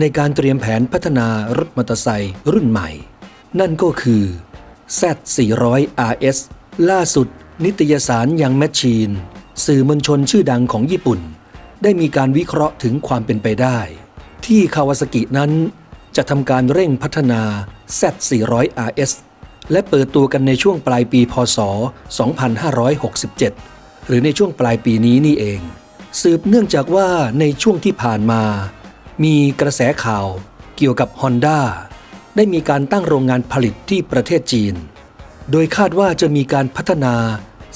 ในการเตรียมแผนพัฒนารถมอเตอร์ไซค์รุ่นใหม่ นั่นก็คือ Z400 RS ล่าสุด นิตยสารยังแมชชีน สื่อมวลชนชื่อดังของญี่ปุ่น ได้มีการวิเคราะห์ถึงความเป็นไปได้ ที่คาวาซากินั้น จะทำการเร่งพัฒนา Z400 RS และเปิดตัวกันในช่วงปลายปีพศ 2567 หรือในช่วงปลายปีนี้นี่เอง สืบเนื่องจากว่าในช่วงที่ผ่านมา มีกระแสข่าวเกี่ยวกับ Honda ได้มีการตั้งโรงงานผลิตที่ประเทศจีน โดยคาดว่าจะมีการพัฒนา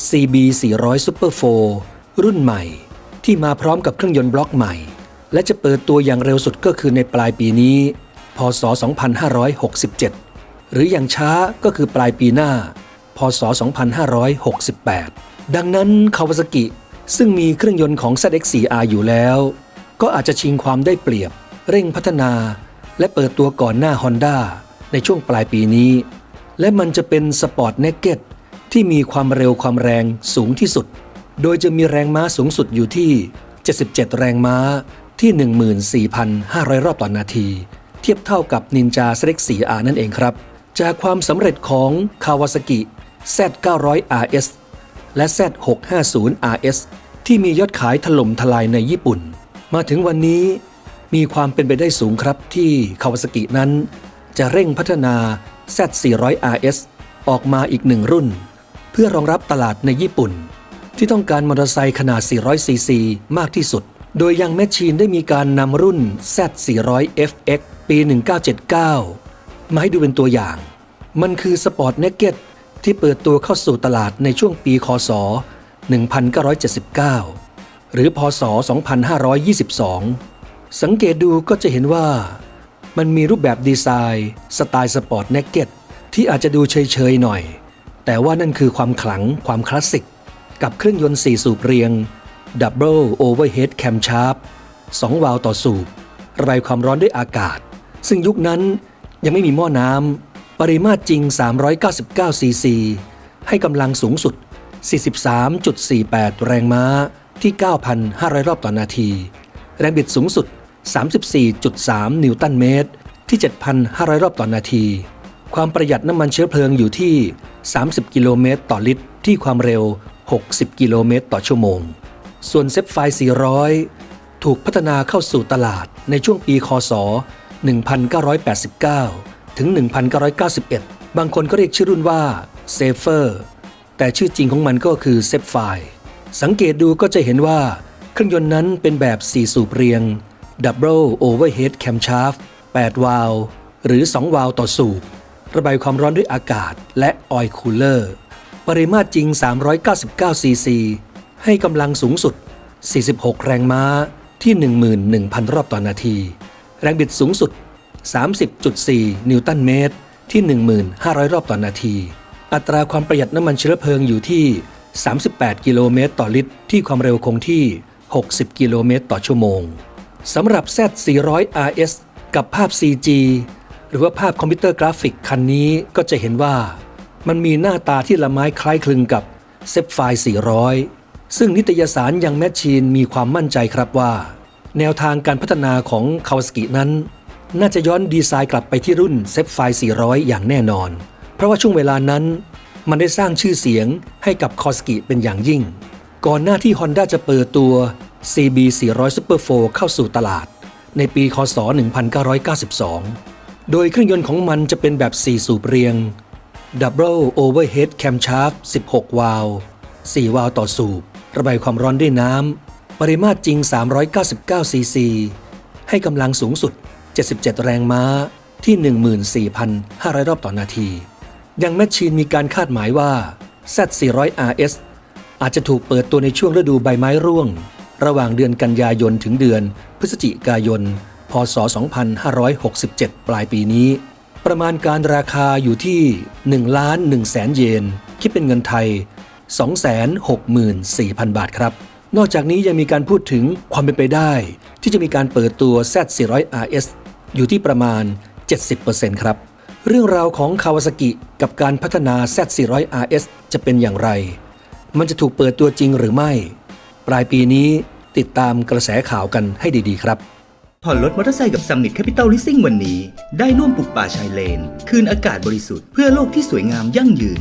CB 400 Super 4รุ่นใหม่ ที่มาพร้อมกับเครื่องยนต์บล็อกใหม่ และจะเปิดตัวอย่างเร็วสุดก็คือในปลายปีนี้ พศ 2567 หรืออย่างช้าก็คือปลายปีหน้า พศ 2568 ดังนั้นคาวาซากิซึ่งมีเครื่องยนต์ของ ZX4R อยู่แล้ว ก็อาจจะชิงความได้เปรียบ เร่งพัฒนา และเปิดตัวก่อนหน้า Honda ในช่วงปลายปีนี้ และมันจะเป็นสปอร์ตเนกเก็ตที่มีความเร็วความแรงสูงที่สุด โดยจะมีแรงม้าสูงสุดอยู่ที่ 77 แรงม้าที่ 14,500 รอบต่อนนาที เทียบเท่ากับ Ninja ZX 4R นั่นเองครับ จากความสำเร็จของ Kawasaki Z900RS และ Z650RS ที่มียอดขายถล่มทลายในญี่ปุ่น มาถึงวันนี้มีความเป็นไปได้สูงครับที่ Kawasaki นั้น จะเร่งพัฒนา Z400RS ออกมาอีกหนึ่งรุ่น เพื่อรองรับตลาดในญี่ปุ่น ที่ต้องการมอเตอร์ไซค์ขนาด 400cc มากที่สุด โดยยังแมชชีนได้มีการนำรุ่น Z400FX ปี 1979 มาให้ดูเป็นตัวอย่าง มันคือสปอร์ตเนกเก็ตที่เปิดตัวเข้าสู่ตลาดในช่วงปีคศ 1979 หรือพศ 2522 สังเกตดูก็จะเห็นว่ามันมีรูปแบบดีไซน์ สไตล์สปอร์ตเนกเก็ตที่อาจจะดูเฉยๆหน่อย แต่ว่านั่นคือความขลังความคลาสสิก กับเครื่องยนต์ 4 สูบเรียง Double Overhead Camshaft 2วาล์วต่อสูบ ระบายความร้อนด้วยอากาศ ซึ่งยุคนั้นยังไม่มีหม้อน้ำ ปริมาตรจริง 399 ซีซี ให้กำลังสูงสุด 43.48 แรงม้า ที่ 9,500 รอบต่อนาที แรงบิดสูงสุด 34.3 นิวตันเมตร ที่ 7,500 รอบต่อนาที ความประหยัดน้ำมันเชื้อเพลิงอยู่ที่ 30 กิโลเมตรต่อลิตร ที่ความเร็ว 60 กิโลเมตรต่อชั่วโมง ส่วนเซฟไฟ400 ถูกพัฒนาเข้าสู่ตลาดในช่วงปีคศ 1989 ถึง 1991 บางคนก็เรียกชื่อรุ่นว่า Safer แต่ชื่อจริงของมันก็คือเซฟไฟ สังเกตดูก็จะเห็นว่าเครื่องยนต์นั้นเป็นแบบ 4 สูบเรียง Double Overhead Camshaft 8 วาล์วหรือ 2 วาล์วต่อสูบ ระบายความร้อนด้วยอากาศและออยล์คูลเลอร์ ปริมาตรจริง 399 ซีซี ให้กำลังสูงสุด 46 แรงม้าที่ 11,000 รอบต่อนาที แรงบิดสูงสุด 30.4 นิวตันเมตรที่ 1,500 รอบต่อนาที อัตราความประหยัดน้ำมันเชื้อเพลิงอยู่ที่ 38 กิโลเมตรต่อลิตร ที่ความเร็วคงที่ 60 กิโลเมตรต่อชั่วโมงสำหรับ Z400 RS กับภาพ CG หรือว่าภาพคอมพิวเตอร์กราฟิกคันนี้ก็จะเห็นว่า มันมีหน้าตาที่ละไม้คล้ายคลึงกับเซฟไฟ400 ซึ่งนิตยสารยังแมชชีนมีความมั่นใจครับว่า แนวทางการพัฒนาของคาวสกินั้น น่าจะย้อนดีไซน์กลับไปที่รุ่นเซฟไฟ400 อย่างแน่นอน เพราะว่าช่วงเวลานั้น มันได้สร้างชื่อเสียงให้กับคอสกิเป็นอย่างยิ่ง ก่อนหน้าที่ Honda จะเปิดตัว CB 400 Super 4 เข้าสู่ตลาด ในปีคศ 1992 โดยเครื่องยนต์ของมันจะเป็นแบบ 4 สูบเรียง Double Overhead Camshaft 16 วาล์ว4 วาล์วต่อสูบ ระบายความร้อนด้วยน้ำ ปริมาตรจริง 399 ซีซี ให้กำลังสูงสุด 77 แรงม้าที่ 14,500 รอบต่อนาที ยังแมชชีนมีการคาดหมายว่า Z400RS อาจจะถูกเปิดตัวในช่วงฤดูใบไม้ร่วง ระหว่างเดือนกันยายนถึงเดือน พฤศจิกายน พศ 2567 ปลายปีนี้ ประมาณการราคาอยู่ที่ 1 ล้าน1แสนเยน คิดเป็นเงินไทย 264,000 บาทครับ นอกจากนี้ยังมีการพูดถึงความเป็นไปได้ ที่จะมีการเปิดตัว Z400RS อยู่ที่ประมาณ 70%ครับ เรื่องราวของคาวาซากิกับการพัฒนา Z400RS จะเป็นอย่างไร มันจะถูกเปิดตัวจริงหรือไม่ ปลายปีนี้ติดตามกระแสข่าวกันให้ดีๆ ครับผ่อนรถมอเตอร์ไซค์กับ Summit Capital Leasing วันนี้ ได้ร่วมปลูกป่าชายเลน คืนอากาศบริสุทธิ์เพื่อโลกที่สวยงามยั่งยืน